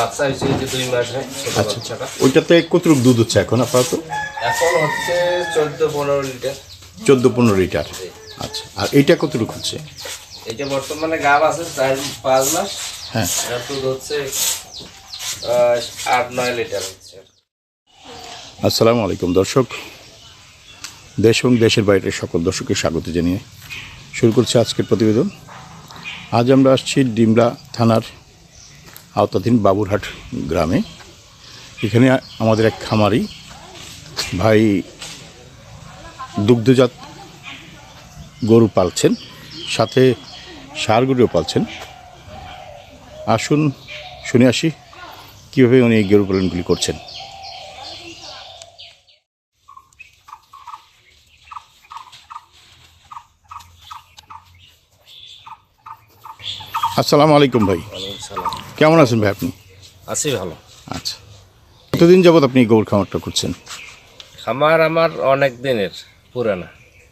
বাচ্চা হয়েছে যে দুই মাসে ছোট আচ্ছা। বাচ্চাটা। ওইটাতে কতটুকু দুধ হচ্ছে এখন আপাতত? এখন হচ্ছে চোদ্দ পনেরো লিটার। চোদ্দ পনেরো লিটার। আচ্ছা আর এইটা কতটুকু হচ্ছে? এটা বর্তমানে গাব আছে চার পাঁচ মাস। হ্যাঁ। এটা দুধ হচ্ছে আট নয় লিটার হচ্ছে। আসসালামু আলাইকুম দর্শক। দেশ এবং দেশের বাইরে সকল দর্শককে স্বাগত জানিয়ে শুরু করছি আজকের প্রতিবেদন। আজ আমরা আসছি ডিমলা থানার আওতাধীন বাবুরহাট গ্রামে। এখানে আমাদের এক খামারি ভাই দুগ্ধজাত গরু পালছেন, সাথে ষাঁড় গরুও পালছেন। আসুন, শুনে আসি কীভাবে উনি এই গরু পালনগুলি করছেন। আসসালামু আলাইকুম ভাই। কেমন আছেন ভাই আপনি? আছি ভালো। আচ্ছা। কতদিন যাবত আপনি গরুর খামারটা করছেন? খামার আমার অনেক দিনের পুরানা।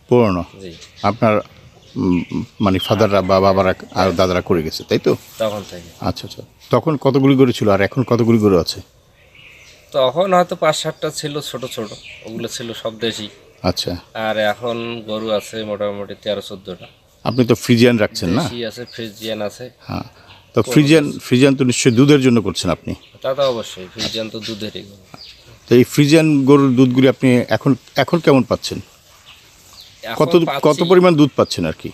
পুরনো? জি। আপনার উম, মানে ফাদাররা বা বাবারা আর দাদারা করে গেছে তাই তো? তখন থেকে। আচ্ছা আচ্ছা। তখন কতগুলি গরু ছিল আর এখন কতগুলি গরু আছে? তখন হয়তো পাঁচ সাতটা ছিল ছোট ছোট। ওগুলো ছিল সব দেশি। আচ্ছা। আর এখন গরু আছে মোটামুটি তেরো চোদ্দোটা। আপনি তো ফ্রিজিয়ান রাখছেন না? দেশি আছে ফ্রিজিয়ান আছে। হ্যাঁ। তো ফ্রিজিয়ান ফ্রিজিয়ান তো নিশ্চয়ই দুধের জন্য করছেন আপনি? তা তো অবশ্যই ফ্রিজিয়ান তো দুধেরই। তো এই ফ্রিজিয়ান গরুর দুধগুলি আপনি এখন এখন কেমন পাচ্ছেন? কত কত পরিমাণ দুধ পাচ্ছেন আর কি?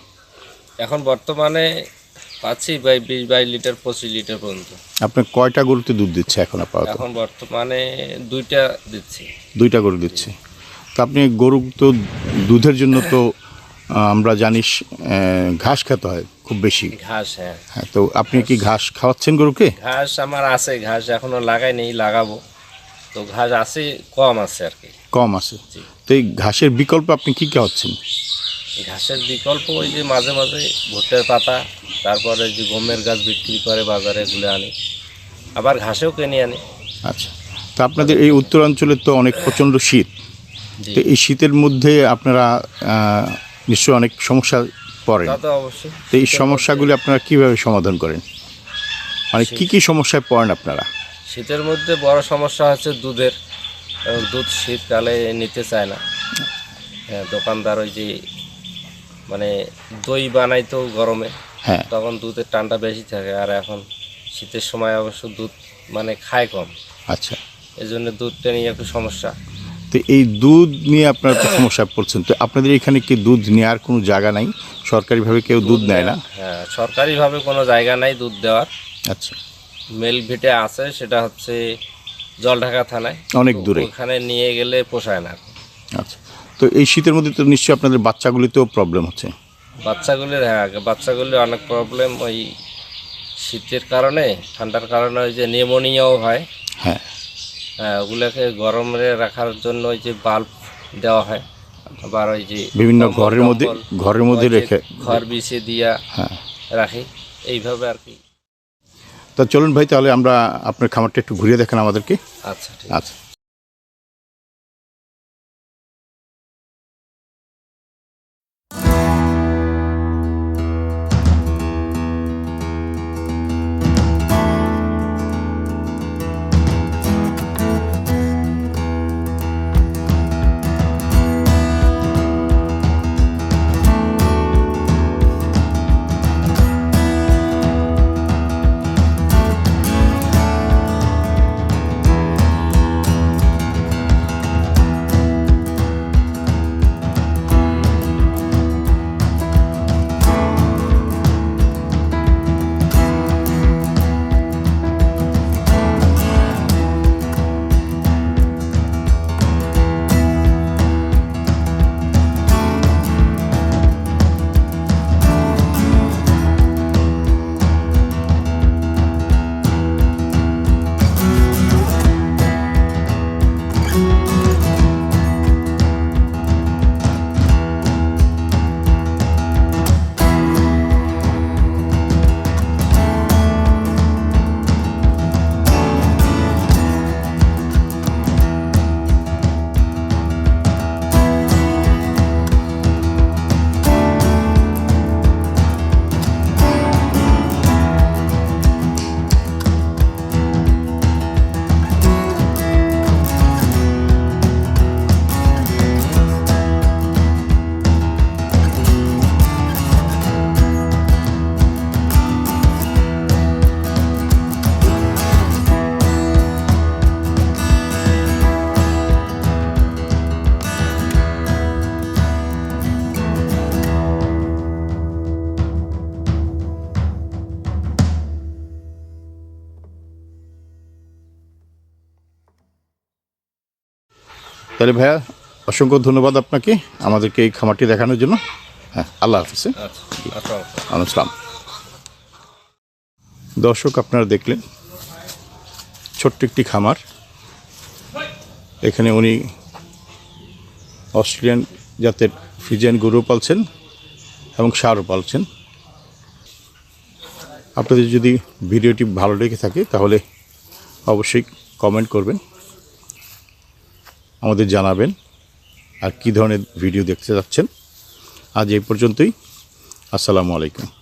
এখন বর্তমানে পাচ্ছি বাই বিশ বাইশ লিটার পঁচিশ লিটার পর্যন্ত। আপনি কয়টা গরুতে দুধ দিচ্ছে এখন আপাতত? এখন বর্তমানে দুইটা দিচ্ছি। দুইটা গরু দিচ্ছে। তো আপনি গরু তো দুধের জন্য তো আমরা জানিস ঘাস খেতে হয় খুব বেশি। ঘাস হ্যাঁ। হ্যাঁ তো আপনি কি ঘাস। খাওয়াচ্ছেন গরুকে? ঘাস আমার আছে ঘাস এখনও লাগাই নেই লাগাবো। তো ঘাস আছে কম আছে আর কি। কম আছে। তো এই ঘাসের বিকল্প আপনি কি খাওয়াচ্ছেন? ঘাসের বিকল্প ওই যে মাঝে মাঝে ভুট্টার পাতা তারপরে যে গমের গাছ বিক্রি করে বাজারে এগুলো আনি। আবার ঘাসেও কিনে আনি। আচ্ছা। তো আপনাদের এই উত্তরাঞ্চলে তো অনেক প্রচণ্ড শীত। তো এই শীতের মধ্যে আপনারা নিশ্চয়ই অনেক সমস্যা পড়েন। তা তো অবশ্যই। তো এই সমস্যাগুলি আপনারা কীভাবে সমাধান করেন? মানে কি কি সমস্যায় পড়েন আপনারা? শীতের মধ্যে বড় সমস্যা হচ্ছে দুধের এবং দুধ শীতকালে নিতে চায় না। হ্যাঁ দোকানদার ওই যে মানে দই বানাইতো গরমে হ্যাঁ। তখন দুধের টানটা বেশি থাকে আর এখন শীতের সময় অবশ্য দুধ মানে খায় কম। আচ্ছা। এই জন্য দুধটা নিয়ে একটু সমস্যা। তো এই দুধ নিয়ে আপনারা তো সমস্যায় পড়ছেন। তো আপনাদের এখানে কি দুধ নেওয়ার কোনো জায়গা নাই? সরকারিভাবে কেউ দুধ নেয় না? হ্যাঁ সরকারিভাবে কোনো জায়গা নাই দুধ দেওয়ার। আচ্ছা। মেল ভিটে আছে সেটা হচ্ছে জলঢাকা থানায়। অনেক দূরে। ওখানে নিয়ে গেলে পোষায় না। আচ্ছা। তো এই শীতের মধ্যে তো নিশ্চয়ই আপনাদের বাচ্চাগুলিতেও প্রবলেম হচ্ছে। বাচ্চাগুলির হ্যাঁ বাচ্চাগুলির অনেক প্রবলেম ওই শীতের কারণে ঠান্ডার কারণে ওই যে নিউমোনিয়াও হ্যাঁ। হ্যাঁ। ওগুলোকে গরমে রাখার জন্য ওই যে বাল্ব দেওয়া হয় আবার ওই যে বিভিন্ন ঘরের মধ্যে ঘরের মধ্যে রেখে ঘর বিছিয়ে দিয়া হ্যাঁ। রাখি এইভাবে আর কি। তা চলুন ভাই তাহলে আমরা আপনার খামারটা একটু ঘুরিয়ে দেখেন আমাদেরকে। আচ্ছা আচ্ছা। তাহলে ভাইয়া অসংখ্য ধন্যবাদ আপনাকে আমাদেরকে এই খামারটি দেখানোর জন্য। হ্যাঁ আল্লাহ হাফিজ হ্যাঁ? আচ্ছা আসসালাম। দর্শক আপনারা দেখলেন ছোট্ট একটি খামার। এখানে উনি অস্ট্রেলিয়ান জাতের ফ্রিজিয়ান গরু পালছেন এবং সারও পালছেন। আপনাদের যদি ভিডিওটি ভালো লেগে থাকে তাহলে অবশ্যই কমেন্ট করবেন। আমাদের জানাবেন আর কি ধরনের ভিডিও দেখতে যাচ্ছেন আজ এই পর্যন্তই। আসসালামু আলাইকুম।